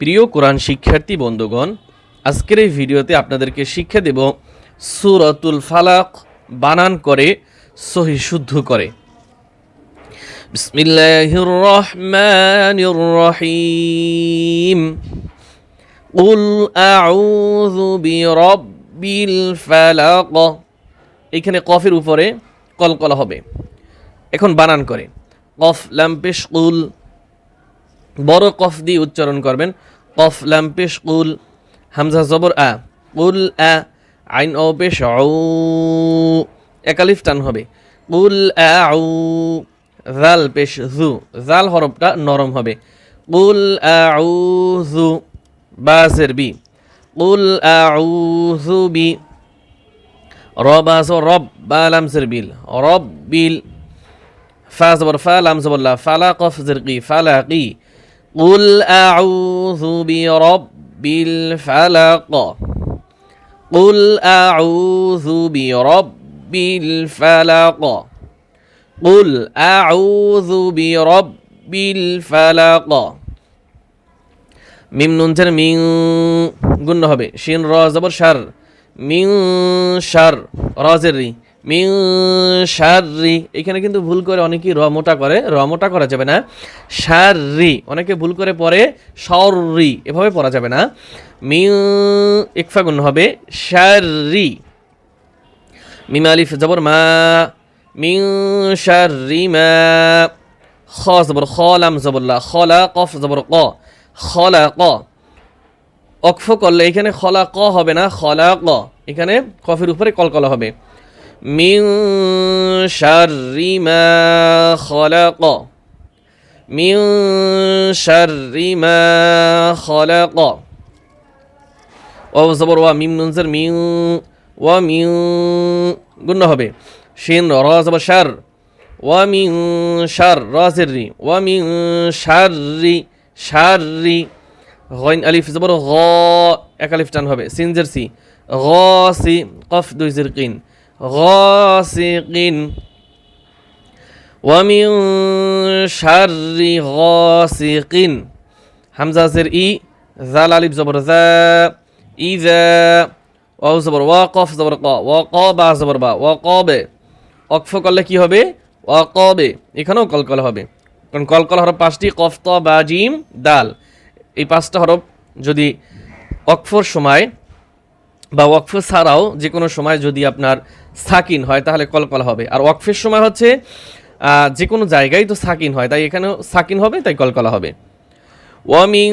প্রিয় কোরআন শিক্ষার্থী বন্ধুগণ আজকের এই ভিডিওতে আপনাদেরকে শিক্ষা দেব সুরতুল ফালাক বানান করে সহি শুদ্ধ করে বিসমিল্লাহির রহমানির রহিম قل أعوذ برب الفلق এখানে কফের উপরে কলকলা হবে এখন বানান করে কফ লাম্পেশ কুল বড় কফ দিয়ে উচ্চারণ করবেন। কফ লাম্পেশ কুল, হামজা, জবর, আ। কুল, আ, আইন ও পেশ একালিফ টান হবে। কুল, আ উ জাল, পেশ, জু। জাল হরফটা নরম হবে। কুল, আ উ জু। বাসের বি। কুল, আ উ জু, বি। রব রবাস রব বা লামসের বিল। রব বিল। ফা, জবর, ফা, লাম ফালা, কফ জিরকি ফালাকি قل أعوذ برب الفلق قل أعوذ برب الفلق قل أعوذ برب الفلق মিম নুনছেন মিং গুণ হবে শিন র জবর শার মিং শার রজের রি মিং শাররি। এখানে কিন্তু ভুল করে অনেকেই র মোটা করে। র মোটা করা যাবে না। শাররি। অনেকে ভুল করে পরে সরি এভাবে পড়া যাবে না। মিং ইকফা গুণ হবে শাররি। মিম আলিফ জবর মা। মিং শাররি মা। খ জবর খ, লাম জবরলা খলা কফ জবর ক। খলা ক। অক্ফ করলে এখানে খলা ক হবে না। খলা ক। এখানে কফের উপরে কলকলা হবে। মিন শাররি মা খলাক। মিন শাররি মা খলাক। ও জবর ওয়া মিম নুনজের, মিন, ওয়া মিন, গুণ হবে। শিন, র জবর শার। ওয়া মিন শার রাজের রি। ওয়া মিন শাররি শাররি গইন, আলিফ, জবর, গ, এক আলিফ টান হবে। সিনজের সি। গ, সি, কফ, দুই, জির, কিন। غاسق ومن شر غاسق হামজা জের ই জাল আলিফ জবর জা ইজা ওয়াও জবর ওয়া কফ জবর ক ওয়া ক বা জবর বা ওয়া কবে অক্ফ করলে কি হবে ওয়া কবে এখানেও কলকল হবে কারণ কলকল হরফ পাঁচটি কফ ত বা জিম দাল এই পাঁচটা হরফ যদি অক্ফর সময় বা ওয়াকফ ছাড়াও যে কোনো সময় যদি আপনার সাকিন হয় তাহলে কলকল হবে আর ওয়াকফের সময় হচ্ছে আহ, যে কোনো জায়গায় তো সাকিন হয় তাই এখানেও সাকিন হবে তাই কলকলা হবে ওয়ামিং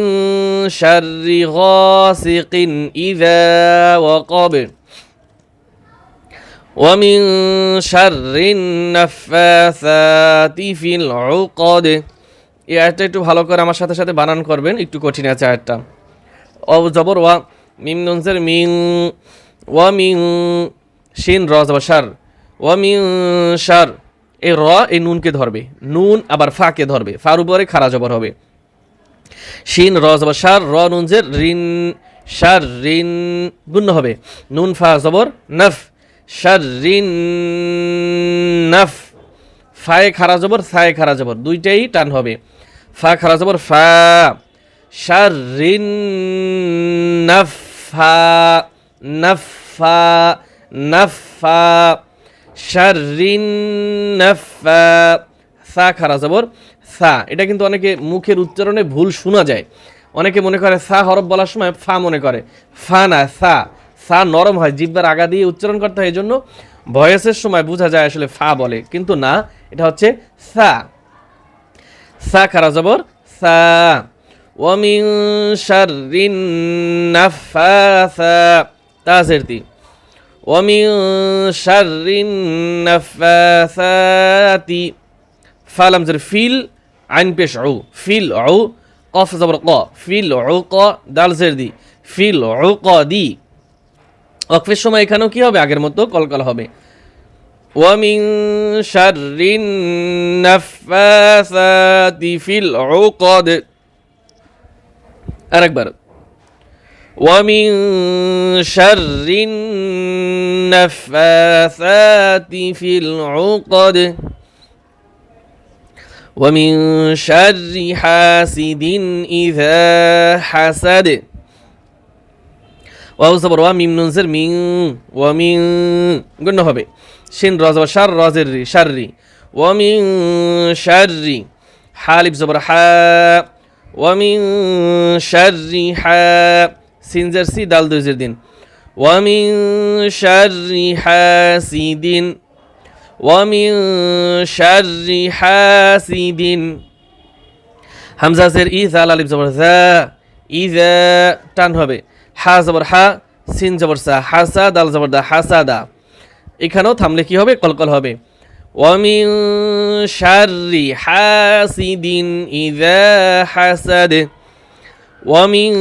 শাররি গাসিকিন ইযা ওয়াকাব ومن شر النفاثات في العقد এই আয়াতটা একটু ভালো করে আমার সাথে সাথে বানান করবেন একটু কঠিন আছে আয়াতটা ও জবর ওয়া মিম নুনসের মিং, ওয়া মিং, শিন র জবর সার, ওয়া মিং সার। এই র এই নুনকে ধরবে। নুন আবার ফাকে ধরবে। ফার উপরে খারা জবর হবে। শিন র জবর সার, র নুনজের রিন, সার রিন গুণ হবে। নুন, ফা, জবর, নফ। সার রিন, নফ। ফায়ে খারা জবর, সায়ে খারা জবর। দুইটাই টান হবে। ফা, খারা জবর, ফা। শারিন নাফা। নাফা সা খারা জবর, সা। এটা কিন্তু অনেকে মুখের উচ্চারণে ভুল শোনা যায়। অনেকে মনে করে সা হরফ বলার সময় ফা মনে করে। ফা না, সা। সা নরম হয়, জিব্বার আগা দিয়ে উচ্চারণ করতে হয় এই জন্য ভয়েসের সময় বোঝা যায় আসলে ফা বলে। কিন্তু না, এটা হচ্ছে সা। সা খারা জবর, সা। ومن شر النفاثات تازرتي ومن شر النفاثات فلم زر فيل عن بيش عو فيل عو قف زبر قا فيل عقا دال زر دي ফিল উকদি ওয়াকফের সময় এখানেও কি হবে আগের মতো কলকল হবে ومن شر النفاثات في العقد আরেকবার ومن شر النفاثات في العقد ومن شر حاسد إذا حسد ওয়াও জবর ওয়া মিম নুন জের মিং ওয়া মিং গণ্য হবে শিন র জবর শার রজের রি শাররি ওয়া মিং শাররি হালিফ জবর হা ওয়া মিং শাররি হা সিন জের সি দাল দুই জের দিন। ওয়া মিং শাররি হাসিদিন ওয়া মিং শাররি হাসিদিন হামজা জের ই জাল আলিফ জবর, জা। ইজা টান হবে। হা, জবর, হা, সিন, জবর, সা। হাসা দাল, জবর, দা। হাসাদা এখানেও থামলে কি হবে? কলকল হবে। ومن شر حاسد إذا حسد. ومن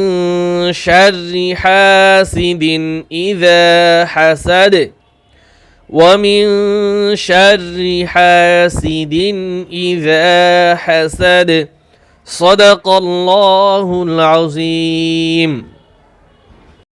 شر حاسد إذا حسد. ومن شر حاسد إذا حسد. صدق الله العظيم.